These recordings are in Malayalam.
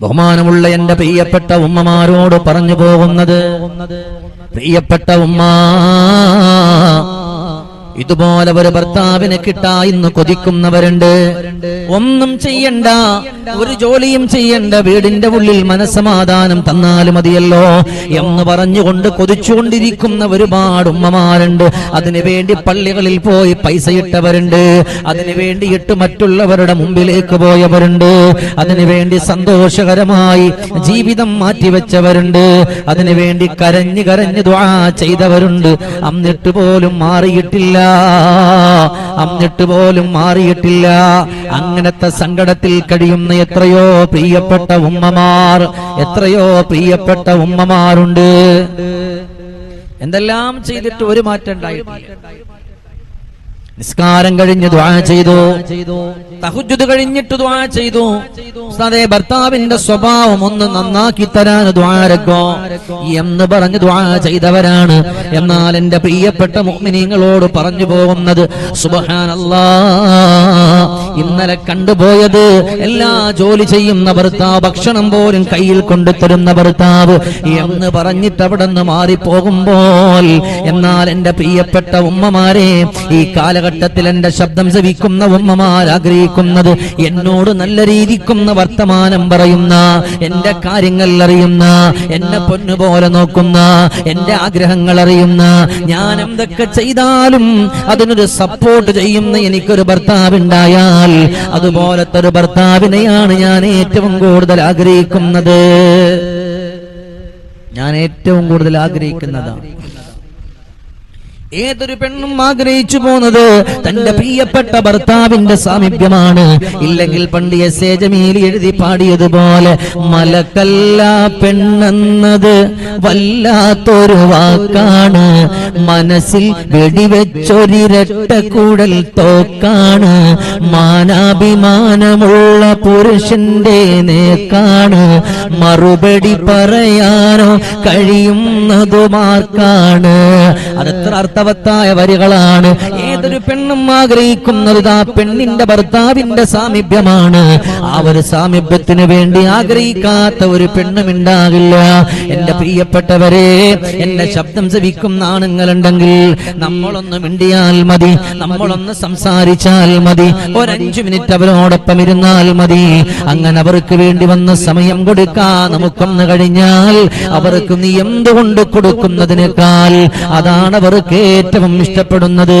ബഹുമാനമുള്ള എന്റെ പ്രിയപ്പെട്ട ഉമ്മമാരോട് പറഞ്ഞു പോകുന്നത് പ്രിയപ്പെട്ട ഉമ്മ ഇതുപോലെ ഒരു ഭർത്താവിനെ കിട്ടാ ഇന്ന് കൊതിക്കുന്നവരുണ്ട്. ഒന്നും ചെയ്യണ്ട ഒരു ജോലിയും ചെയ്യണ്ട വീടിന്റെ ഉള്ളിൽ മനസ്സമാധാനം തന്നാലും മതിയല്ലോ എന്ന് പറഞ്ഞുകൊണ്ട് കൊതിച്ചുകൊണ്ടിരിക്കുന്ന ഒരുപാട് ഉമ്മമാരുണ്ട്. അതിനുവേണ്ടി പള്ളികളിൽ പോയി പൈസ ഇട്ടവരുണ്ട്. അതിനുവേണ്ടി ഇട്ട് മറ്റുള്ളവരുടെ മുമ്പിലേക്ക് പോയവരുണ്ട്. അതിനുവേണ്ടി സന്തോഷകരമായി ജീവിതം മാറ്റിവെച്ചവരുണ്ട്. അതിനുവേണ്ടി കരഞ്ഞു കരഞ്ഞു ദ്വാ ചെയ്തവരുണ്ട്. അന്നിട്ട് പോലും മാറിയിട്ടില്ല. അന്നിട്ട് പോലും മാറിയിട്ടില്ല. അങ്ങനത്തെ സങ്കടത്തിൽ കഴിയുന്ന എത്രയോ പ്രിയപ്പെട്ട ഉമ്മമാർ എത്രയോ പ്രിയപ്പെട്ട ഉമ്മമാരുണ്ട്. എന്തെല്ലാം ചെയ്തിട്ട് ഒരു മാറ്റം ഉണ്ടായിട്ടില്ല. നിസ്കാരം കഴിഞ്ഞ് ദ്വാ ചെയ്തു. തഹുജുദ് കഴിഞ്ഞിട്ട് ദ്വാ ചെയ്തു. ഉസ്താദേ ഭർത്താവിന്റെ സ്വഭാവം ഒന്ന് നന്നാക്കി തരാൻ ദ്വാരക്കോ എന്ന് പറഞ്ഞ് ദ്വാ ചെയ്തവരാണ്. എന്നാൽ എന്റെ പ്രിയപ്പെട്ട മുഅ്മിനീങ്ങളോട് പറഞ്ഞു പോകുന്നത് സുബ്ഹാനല്ലാ ഇന്നലെ കണ്ടുപോയത് എല്ലാ ജോലി ചെയ്യുന്ന ഭർത്താവ് ഭക്ഷണം പോലും കയ്യിൽ കൊണ്ടു തരുന്ന ഭർത്താവ്. എന്ന് പറഞ്ഞിട്ട് അവിടെ നിന്ന് മാറിപ്പോകുമ്പോൾ എന്നാൽ എന്റെ പ്രിയപ്പെട്ട ഉമ്മമാരെ ഈ കാലഘട്ടത്തിൽ എന്റെ ശബ്ദം ശവിക്കുന്ന ഉമ്മമാർ ആഗ്രഹിക്കുന്നത് എന്നോട് നല്ല രീതിക്കുന്ന വർത്തമാനം പറയുന്ന എന്റെ കാര്യങ്ങൾ അറിയുന്ന എന്നെ പൊന്നുപോലെ നോക്കുന്ന എന്റെ ആഗ്രഹങ്ങൾ അറിയുന്ന ഞാൻ എന്തൊക്കെ ചെയ്താലും അതിനൊരു സപ്പോർട്ട് ചെയ്യുന്ന എനിക്കൊരു ഭർത്താവ് ഉണ്ടായാൽ അതുപോലത്തെ ഒരു ഭർത്താവിനെയാണ് ഞാൻ ഏറ്റവും കൂടുതൽ ആഗ്രഹിക്കുന്നത്. ഞാൻ ഏറ്റവും കൂടുതൽ ആഗ്രഹിക്കുന്നതാണ്. ഏതൊരു പെണ്ണും ആഗ്രഹിച്ചു പോകുന്നത് തന്റെ പ്രിയപ്പെട്ട ഭർത്താവിന്റെ സാമീപ്യമാണ്. ഇല്ലെങ്കിൽ പണ്ട് എസ് എ ജമീലി എഴുതി പാടിയതുപോലെ മലക്കല്ല പെണ്ണെന്നത് വല്ലാത്തൊരു വാക്കാണ്. മനസ്സിൽ വെടിവെച്ചൊരിരട്ട കൂടൽ തോക്കാണ്. മാനാഭിമാനമുള്ള പുരുഷന്റെ നേക്കാണ്. മറുപടി പറയാനോ കഴിയുന്നതുമാർക്കാണ്. അതെത്ര അർത്ഥവത്തായ വരികളാണ് ഏതൊരു പെണ്ണും ആഗ്രഹിക്കുന്നത് ആ പെണ്ണിന്റെ ഭർത്താവിന്റെ സാമീപ്യമാണ്. ആ ഒരു സാമീപ്യത്തിന് വേണ്ടി ആഗ്രഹിക്കാത്ത ഒരു പെണ്ണും ഉണ്ടാകില്ല എന്റെ പ്രിയപ്പെട്ടവരെ എന്റെ ശബ്ദം ശ്രവിക്കുന്ന ആണുങ്ങളുണ്ടെങ്കിൽ നമ്മളൊന്ന് മിണ്ടിയാൽ മതി. നമ്മളൊന്ന് സംസാരിച്ചാൽ മതി. ഒരഞ്ചു മിനിറ്റ് അവരോടൊപ്പം ഇരുന്നാൽ മതി. അങ്ങനെ അവർക്ക് വേണ്ടി വന്ന സമയം കൊടുക്കാൻ നമുക്കൊന്ന് കഴിഞ്ഞാൽ അവർക്ക് നീ എന്തുകൊണ്ട് കൊടുക്കുന്നതിനേക്കാൾ അതാണ് അവർക്ക് ഏറ്റവും ഇഷ്ടപ്പെടുന്നത്.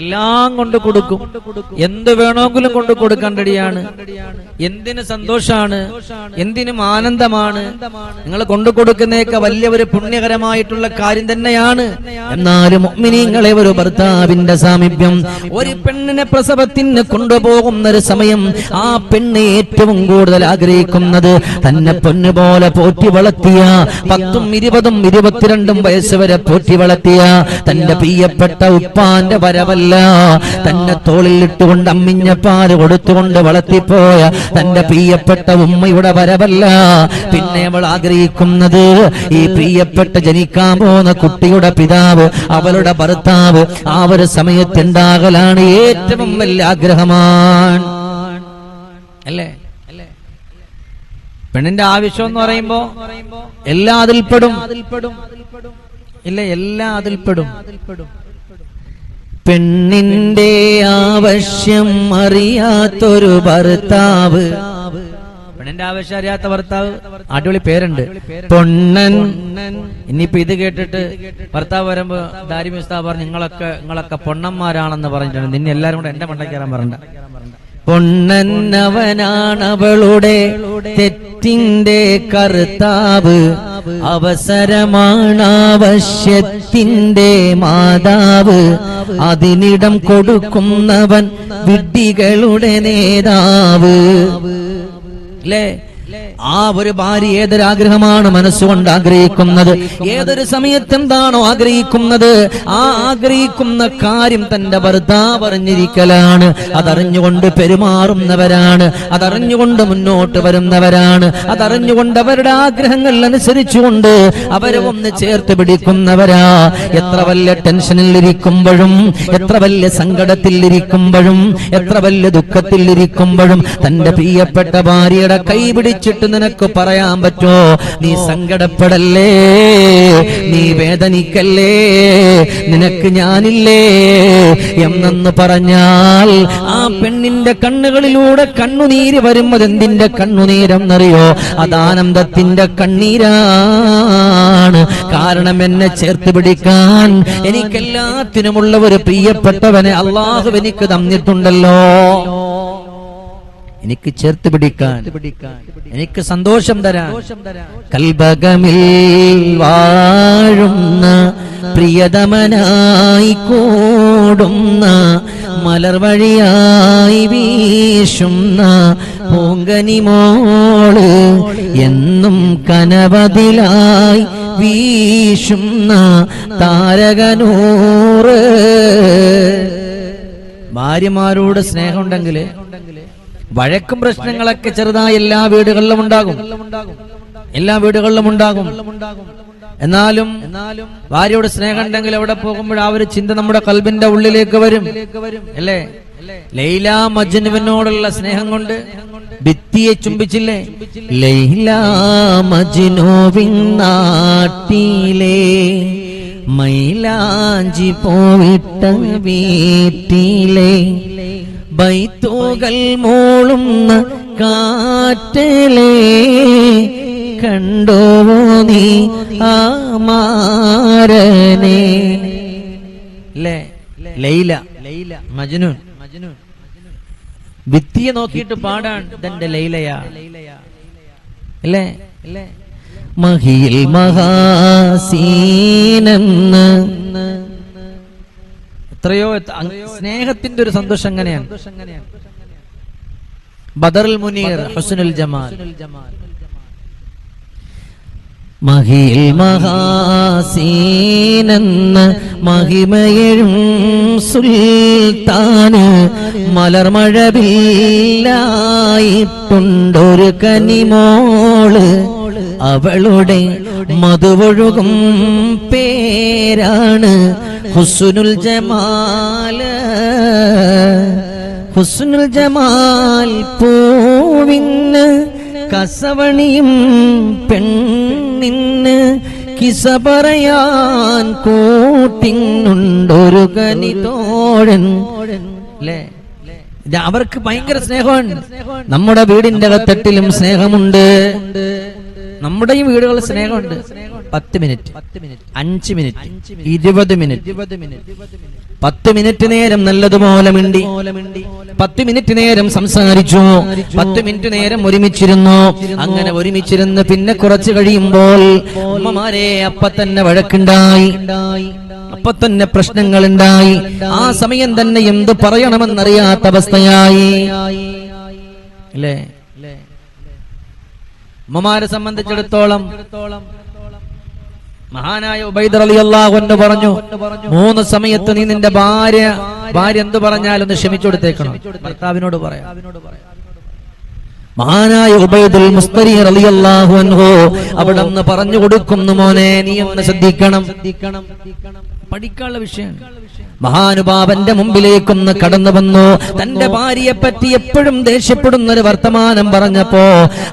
എല്ലാം കൊണ്ട് കൊടുക്കും. എന്ത് വേണമെങ്കിലും കൊണ്ട് റെഡിയാണ് എന്തിന് സന്തോഷാണ്. എന്തിനും ആനന്ദമാണ്. നിങ്ങൾ കൊണ്ടു കൊടുക്കുന്നേക്കെ വലിയ ഒരു പുണ്യകരമായിട്ടുള്ള കാര്യം തന്നെയാണ്. എന്നാലും ഒരു ഭർത്താവിന്റെ സാമീപ്യം ഒരു പെണ്ണിനെ പ്രസവത്തിന് കൊണ്ടുപോകുന്ന ഒരു സമയം ആ പെണ്ണ് ഏറ്റവും കൂടുതൽ ആഗ്രഹിക്കുന്നത് തന്നെ പൊന്നു പോലെ പോറ്റി വളർത്തിയ പത്തും ഇരുപതും ഇരുപത്തിരണ്ടും വയസ്സ് വരെ പോറ്റി വളർത്തിയ തന്റെ പ്രിയപ്പെട്ട ഉപ്പാന്റെ വരവല്ല തന്നെ തോളിൽ ഇട്ടുകൊണ്ട് അമ്മിഞ്ഞ പാൽ കൊടുത്തുകൊണ്ട് വളർത്തിപ്പോയ തന്റെ പ്രിയപ്പെട്ട ഉമ്മയുടെ വരവല്ല. പിന്നെ അവൾ ആഗ്രഹിക്കുന്നത് ഈ പ്രിയപ്പെട്ട ജനിക്കാൻ പോകുന്ന കുട്ടിയുടെ പിതാവ് അവളുടെ ഭർത്താവ് ആ ഒരു സമയത്തുണ്ടാകലാണ് ഏറ്റവും വലിയ ആഗ്രഹമാണ്. അല്ലേ? പെണ്ണിന്റെ ആവശ്യം എന്ന് പറയുമ്പോ എല്ലാ അതിൽപ്പെടും. ഇല്ല എല്ലാ അതിൽപ്പെടും. പെണ്ണിന്റെ ആവശ്യം അറിയാത്തൊരു ഭർത്താവ്. പെണ്ണിന്റെ ആവശ്യം അറിയാത്ത ഭർത്താവ് അടിപൊളി പേരുണ്ട്. പൊണ്ണൻ ഇനിയിപ്പോ ഇത് കേട്ടിട്ട് ഭർത്താവ് വരുമ്പോ ദാരി മിസ്താവ് പറഞ്ഞു നിങ്ങളൊക്കെ നിങ്ങളൊക്കെ പൊണ്ണന്മാരാണെന്ന് പറഞ്ഞിട്ടുണ്ട്. നിന്നെ എല്ലാരും കൂടെ എന്റെ പൊണ്ണൻ അവനാണ് അവളുടെ തെറ്റിന്റെ കർത്താവ്. അവസരമാണാവശ്യത്തിന്റെ മാതാവ്. അതിനിടം കൊടുക്കുന്നവൻ വിഡ്ഢികളുടെ നേതാവ്. അല്ലേ ആ ഒരു ഭാര്യ ഏതൊരാഗ്രഹമാണ് മനസ്സുകൊണ്ട് ആഗ്രഹിക്കുന്നത്? ഏതൊരു സമയത്ത് എന്താണോ ആഗ്രഹിക്കുന്നത്? ആ ആഗ്രഹിക്കുന്ന കാര്യം തന്റെ ഭർത്താവ് അറിഞ്ഞിരിക്കലാണ്. അതറിഞ്ഞുകൊണ്ട് പെരുമാറുന്നവരാണ്. അതറിഞ്ഞുകൊണ്ട് മുന്നോട്ട് വരുന്നവരാണ്. അതറിഞ്ഞുകൊണ്ട് അവരുടെ ആഗ്രഹങ്ങൾ അനുസരിച്ചുകൊണ്ട് അവരെ ഒന്ന് ചേർത്ത് പിടിക്കുന്നവരാ. എത്ര വലിയ ടെൻഷനിൽ ഇരിക്കുമ്പോഴും എത്ര വലിയ സങ്കടത്തിൽ ഇരിക്കുമ്പോഴും എത്ര വലിയ ദുഃഖത്തിൽ ഇരിക്കുമ്പോഴും തന്റെ പ്രിയപ്പെട്ട ഭാര്യയുടെ കൈ പിടിച്ചിട്ട് നിനക്ക് പറയാൻ പറ്റോ? നീ സങ്കടപ്പെടല്ലേ? നീ വേദനിക്കല്ലേ? നിനക്ക് ഞാനില്ലേ? എന്നെന്ന് പറഞ്ഞാൽ ആ പെണ്ണിന്റെ കണ്ണുകളിലൂടെ കണ്ണുനീര് വരുമ്പോൾ എന്തിന്റെ കണ്ണുനീരെന്നറിയോ? അതാനന്ദത്തിന്റെ കണ്ണീരാണ്. കാരണം എന്നെ ചേർത്ത് പിടിക്കാൻ എനിക്കെല്ലാത്തിനുമുള്ള ഒരു പ്രിയപ്പെട്ടവനെ അള്ളാഹു എനിക്ക് തന്നിട്ടുണ്ടല്ലോ. എനിക്ക് ചേർത്ത് പിടിക്കാൻ എനിക്ക് സന്തോഷം തരാൻ കൽബകമിൽ വാഴുന്ന പ്രിയതമനായി കൂടുന്ന മലർവഴിയായി വീശുന്ന പൂങ്കനിമോൾ എന്നും കനവതിലായി വീശുന്ന താരകനൂറ്. ഭാര്യമാരോട് സ്നേഹമുണ്ടെങ്കിൽ വഴക്കും പ്രശ്നങ്ങളൊക്കെ ചെറുതായി എല്ലാ വീടുകളിലും ഉണ്ടാകും. എല്ലാ വീടുകളിലും ഉണ്ടാകും. എന്നാലും ഭാര്യയോട് സ്നേഹം ഉണ്ടെങ്കിൽ എവിടെ പോകുമ്പോൾ ആ ഒരു ചിന്ത നമ്മുടെ കൽബിന്റെ ഉള്ളിലേക്ക് വരും. അല്ലേ? ലൈല മജ്നുവിനോടുള്ള സ്നേഹം കൊണ്ട് ഭിത്തിയെ ചുംബിച്ചില്ലേ? ലൈല മജ്നുവിൻ നാട്ടിലെ മൈലാഞ്ചി പോയിട്ട വീട്ടിലെ ബൈത്തുകൾ മൂളുന്ന കാറ്റലേ കണ്ടോ നീ ആ മാരനെ? ലൈല ലൈല മജ്നൂൻ. മജ്നൂൻ ഭിത്തിയെ നോക്കിയിട്ട് പാടാൻ ലൈലയാ ലൈലയാ. അല്ലേ അല്ലേ മഹിയിൽ മഹാസീനെന്ന്. എത്രയോ സ്നേഹത്തിന്റെ ഒരു സന്തോഷം എങ്ങനെയാണ്? ബദറുൽ മുനീർ ഹുസ്നുൽ ജമാൽ. മഹിയിൽ മഹാസീനെന്ന് മഹിമയഴും സുൽത്താന് മലർമഴവില്ലായിട്ടുണ്ടൊരു കനിമോൾ അവളുടെ മധുവൊഴുകും പേരാണ് ഹുസ്നുൽ ജമാൽ. ഹുസ്നുൽ ജമാൽ പൂവിന് കസവണിയും പെണ്ണിന് കിസ പറയാൻ കൂട്ടിനുണ്ടൊരു കനിതോഴൻ അല്ലേ അവർക്ക് ഭയങ്കര സ്നേഹമാണ്. നമ്മുടെ വീടിന്റെ അകത്തട്ടിലും സ്നേഹമുണ്ട്. നമ്മുടെയും വീടുകളിൽ സ്നേഹമുണ്ട്. പത്ത് മിനിറ്റ് അഞ്ച് മിനിറ്റ് ഇരുപത് മിനിറ്റ്. പത്ത് മിനിറ്റ് നേരം നല്ലതുപോലെ മിണ്ടി. പത്ത് മിനിറ്റ് നേരം സംസാരിച്ചു. പത്ത് മിനിറ്റ് നേരം ഒരുമിച്ചിരുന്നു. അങ്ങനെ ഒരുമിച്ചിരുന്ന് പിന്നെ കുറച്ച് കഴിയുമ്പോൾ അമ്മമാരെ അപ്പ തന്നെ വഴക്കുണ്ടായി. അപ്പൊ തന്നെ പ്രശ്നങ്ങൾ ഉണ്ടായി ആ സമയം തന്നെ എന്ത് പറയണമെന്നറിയാത്ത അവസ്ഥയായി. അല്ലേ? അമ്മമാരെ സംബന്ധിച്ചിടത്തോളം മഹാനായ ഉബൈദർ അലി അള്ളാഹുന്ന് പറഞ്ഞു മൂന്ന് സമയത്ത് നീ നിന്റെ ഭാര്യ ഭാര്യ എന്ത് പറഞ്ഞാലൊന്ന് ക്ഷമിച്ചു കൊടുത്തേക്കണം. ഭർത്താവിനോട് പറയാം. മഹാനായ ഉബൈദുൽ മുസ്തരി റളിയല്ലാഹു അൻഹു അവിടെ നിന്ന് പറഞ്ഞു കൊടുക്കുന്നു മോനെ നീ ഒന്ന് ശ്രദ്ധിക്കണം ശ്രദ്ധിക്കണം. പഠിക്കാനുള്ള വിഷയമാണ് മഹാനുഭാവന്റെ മുമ്പിലേക്കൊന്ന് കടന്നു വന്നു. തന്റെ ഭാര്യയെ പറ്റി എപ്പോഴും ദേഷ്യപ്പെടുന്ന ഒരു വർത്തമാനം പറഞ്ഞപ്പോ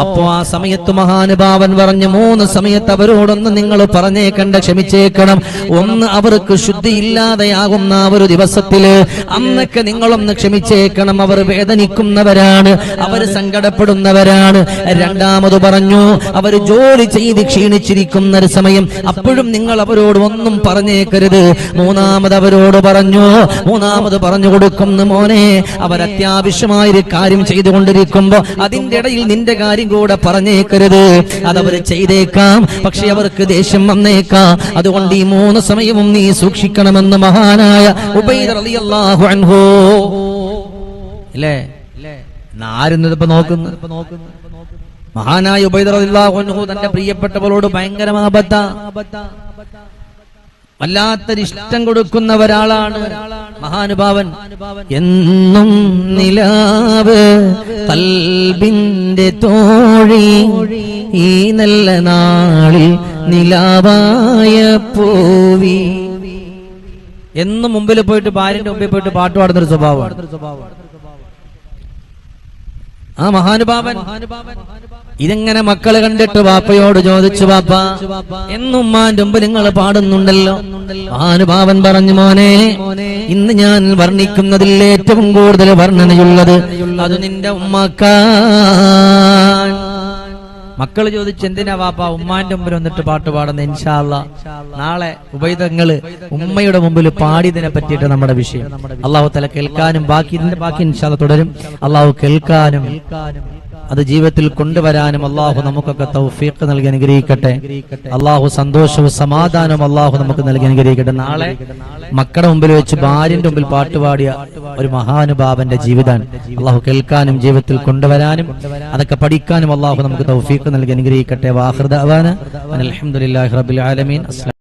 അപ്പോ ആ സമയത്ത് മഹാനുഭാവൻ പറഞ്ഞു മൂന്ന് സമയത്ത് അവരോടൊന്ന് നിങ്ങൾ പറഞ്ഞേക്കണ്ട ക്ഷമിച്ചേക്കണം. ഒന്ന് അവർക്ക് ശുദ്ധിയില്ലാതെയാകുന്ന ആ ഒരു ദിവസത്തിൽ അന്നൊക്കെ നിങ്ങളൊന്ന് ക്ഷമിച്ചേക്കണം. അവർ വേദനിക്കുന്നവരാണ് അവർ സങ്കടപ്പെടുന്നവരാണ്. രണ്ടാമത് പറഞ്ഞു അവർ ജോലി ചെയ്ത് ക്ഷീണിച്ചിരിക്കുന്ന ഒരു സമയം. അപ്പോഴും നിങ്ങൾ അവരോട് ഒന്നും പറഞ്ഞേക്കരുത്. മൂന്നാമത് അവരോട് പറഞ്ഞു. മൂന്നാമത് പറഞ്ഞു കൊടുക്കുന്നു മോനെ അവർ അത്യാവശ്യമായൊരു കാര്യം ചെയ്തുകൊണ്ടിരിക്കുമ്പോ അതിന്റെ ഇടയിൽ നിന്റെ കാര്യം കൂടെ പറഞ്ഞേക്കരുത്. അതവർ ചെയ്തേക്കാം പക്ഷെ അവർക്ക് ദേഷ്യം വന്നേക്കാം. അതുകൊണ്ട് ഈ മൂന്ന് സമയവും നീ സൂക്ഷിക്കണമെന്ന് മഹാനായ അൻഹു. ആരുന്നത് ഇപ്പൊ നോക്കുന്നു? മഹാനായ ഉബൈദ് റളിയല്ലാഹു അൻഹു തന്റെ പ്രിയപ്പെട്ടവരോട് ഭയങ്കര മഹബത്ത വല്ലാത്തൊരു ഇഷ്ടം കൊടുക്കുന്ന ഒരാളാണ് മഹാനുഭാവൻ. എന്നും നിലാവ് കൽബിന്റെ തോഴി ഈ നല്ല നാളിൽ നിലാവായ പൂവി. എന്നും മുമ്പിൽ പോയിട്ട് ഭാര്യന്റെ മുമ്പിൽ പോയിട്ട് പാട്ട് പാടുന്നൊരു സ്വഭാവമാണ് സ്വഭാവമാണ്. ആ മഹാനുഭാവൻ ഇതെങ്ങനെ മക്കൾ കണ്ടിട്ട് വാപ്പയോട് ചോദിച്ചു വാപ്പ എന്നും മുമ്പ് നിങ്ങൾ പാടുന്നുണ്ടല്ലോ? മഹാനുഭാവൻ പറഞ്ഞു മോനെ ഇന്ന് ഞാൻ വർണിക്കുന്നതിൽ ഏറ്റവും കൂടുതൽ വർണനയുള്ളത് അത് നിന്റെ ഉമ്മക്കാൻ മക്കൾ ചോദിച്ച് എന്തിനാ വാപ്പ ഉമ്മാന്റെ മുമ്പിൽ വന്നിട്ട് പാട്ട് പാടുന്ന? ഇൻഷാല്ല നാളെ ഉപയുധങ്ങൾ ഉമ്മയുടെ മുമ്പിൽ പാടിയതിനെ പറ്റിയിട്ട് നമ്മുടെ വിഷയം. അള്ളാഹു തല കേൾക്കാനും ബാക്കി ഇതിന്റെ ബാക്കി ഇൻഷാല്ല തുടരും. അള്ളാഹു കേൾക്കാനും അത് ജീവിതത്തിൽ കൊണ്ടുവരാനും അള്ളാഹു നമുക്കൊക്കെ തൗഫീഖ് നൽകി അനുഗ്രഹിക്കട്ടെ. അള്ളാഹു സന്തോഷവും സമാധാനവും അള്ളാഹു നമുക്ക് നൽകി അനുഗ്രഹിക്കട്ടെ. നാളെ മക്കളുടെ മുമ്പിൽ വെച്ച് ഭാര്യന്റെ മുമ്പിൽ പാട്ടുപാടിയ ഒരു മഹാനുഭാവന്റെ ജീവിതമാണ്. അള്ളാഹു കേൾക്കാനും ജീവിതത്തിൽ കൊണ്ടുവരാനും അതൊക്കെ പഠിക്കാനും അള്ളാഹു നമുക്ക് തൗഫീഖ് നൽകി അനുഗ്രഹിക്കട്ടെ. വാഹൃദാന അലഹമുല്ലാ റബിൻ ആലമീൻ. അസ്സലാം